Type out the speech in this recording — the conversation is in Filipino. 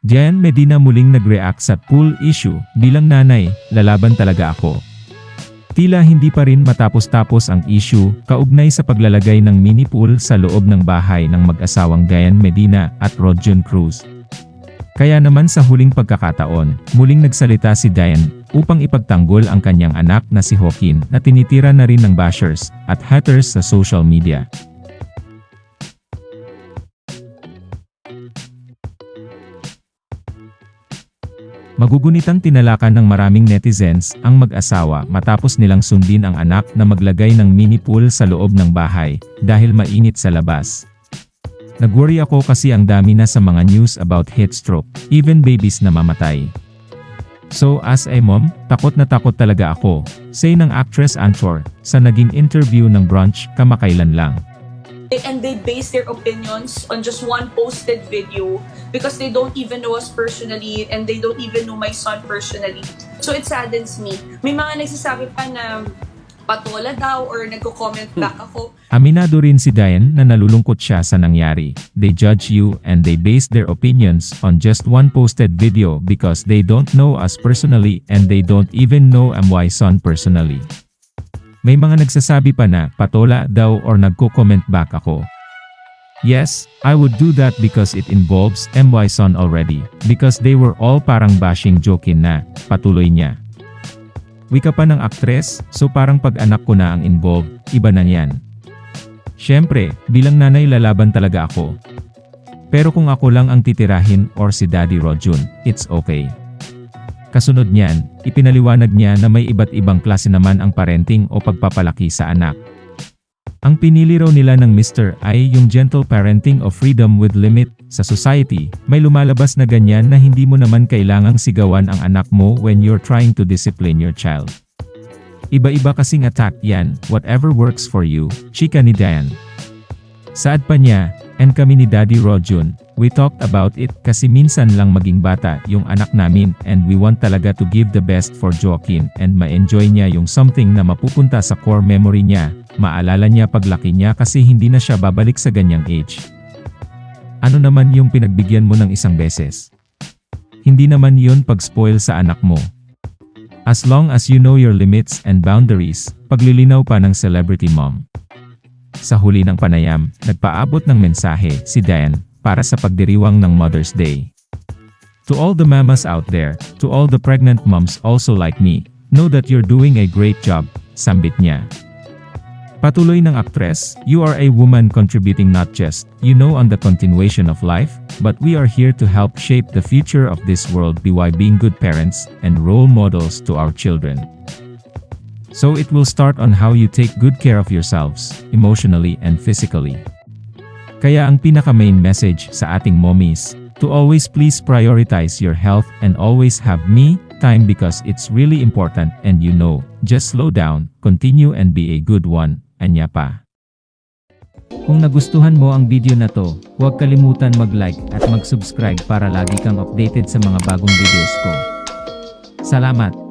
Diane Medina muling nag-react sa pool issue, bilang nanay, lalaban talaga ako. Tila hindi pa rin matapos-tapos ang issue, kaugnay sa paglalagay ng mini pool sa loob ng bahay ng mag-asawang Diane Medina at Rodjon Cruz. Kaya naman sa huling pagkakataon, muling nagsalita si Diane upang ipagtanggol ang kanyang anak na si Joaquin na tinitira na rin ng bashers at haters sa social media. Magugunitang tinalakan ng maraming netizens ang mag-asawa matapos nilang sundin ang anak na maglagay ng mini pool sa loob ng bahay dahil mainit sa labas. Nagworry ako kasi ang dami na sa mga news about heat stroke, even babies na mamatay. So as a mom, takot na takot talaga ako, say ng actress Anchor, sa naging interview ng brunch kamakailan lang. And they base their opinions on just one posted video because they don't even know us personally and they don't even know my son personally. So it saddens me. May mga nagsasabi pa na patola daw or nagko-comment back ako. Aminado rin si Diane na nalulungkot siya sa nangyari. They judge you and they base their opinions on just one posted video because they don't know us personally and they don't even know MY son personally. May mga nagsasabi pa na patola daw or nagko-comment back ako. Yes, I would do that because it involves MY son already, because they were all parang bashing jokin na, patuloy niya. Wika pa ng aktres, so parang pag anak ko na ang involved, iba na yan. Siyempre, bilang nanay lalaban talaga ako. Pero kung ako lang ang titirahin or si Daddy Rojun, it's okay. Kasunod niyan, ipinaliwanag niya na may iba't ibang klase naman ang parenting o pagpapalaki sa anak. Ang pinili raw nila ng Mr. ay yung gentle parenting o freedom with limit. Sa society, may lumalabas na ganyan na hindi mo naman kailangang sigawan ang anak mo when you're trying to discipline your child. Iba-iba kasing attack yan, whatever works for you, chika ni Diane. Saad pa niya, and kami ni Daddy Rojun, we talked about it kasi minsan lang maging bata yung anak namin and we want talaga to give the best for Joaquin and ma-enjoy niya yung something na mapupunta sa core memory niya, maalala niya paglaki niya kasi hindi na siya babalik sa ganyang age. Ano naman yung pinagbigyan mo ng isang beses? Hindi naman yun pag-spoil sa anak mo. As long as you know your limits and boundaries, paglilinaw pa ng celebrity mom. Sa huli ng panayam, nagpaabot ng mensahe si Diane para sa pagdiriwang ng Mother's Day. To all the mamas out there, to all the pregnant moms also like me, know that you're doing a great job, sambit niya. Patuloy ng aktres, you are a woman contributing not just, you know on the continuation of life, but we are here to help shape the future of this world by being good parents and role models to our children. So it will start on how you take good care of yourselves, emotionally and physically. Kaya ang pinaka main message sa ating mommies, to always please prioritize your health and always have me time because it's really important and you know, just slow down, continue and be a good one, anya pa. Kung nagustuhan mo ang video na to, huwag kalimutan mag-like at mag-subscribe para lagi kang updated sa mga bagong videos ko. Salamat!